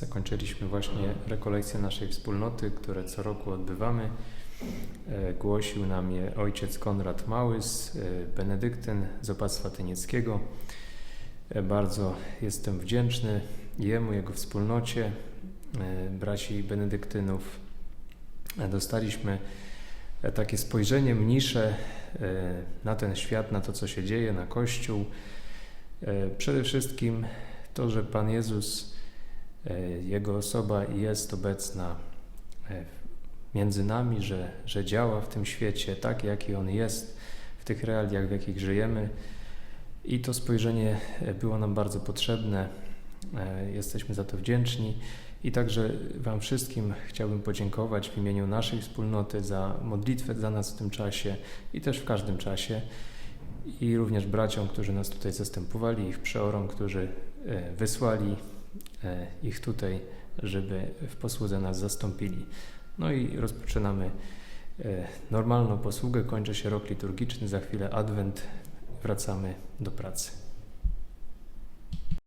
Zakończyliśmy właśnie rekolekcje naszej wspólnoty, które co roku odbywamy. E, Głosił nam je ojciec Konrad Małys, e, benedyktyn z opactwa tynieckiego. E, Bardzo jestem wdzięczny jemu, jego wspólnocie, braci benedyktynów. Dostaliśmy takie spojrzenie mnisze na ten świat, na to, co się dzieje, na Kościół. Przede wszystkim to, że Pan Jezus, Jego osoba jest obecna e, między nami, że, że działa w tym świecie tak, jaki On jest, w tych realiach, w jakich żyjemy. I to spojrzenie e, było nam bardzo potrzebne. E, Jesteśmy za to wdzięczni. I także Wam wszystkim chciałbym podziękować w imieniu naszej wspólnoty za modlitwę za nas w tym czasie i też w każdym czasie. I również braciom, którzy nas tutaj zastępowali, ich przeorom, którzy e, wysłali e, ich tutaj, żeby w posłudze nas zastąpili. No i rozpoczynamy e, normalną posługę. Kończy się rok liturgiczny, za chwilę Adwent. Wracamy do pracy.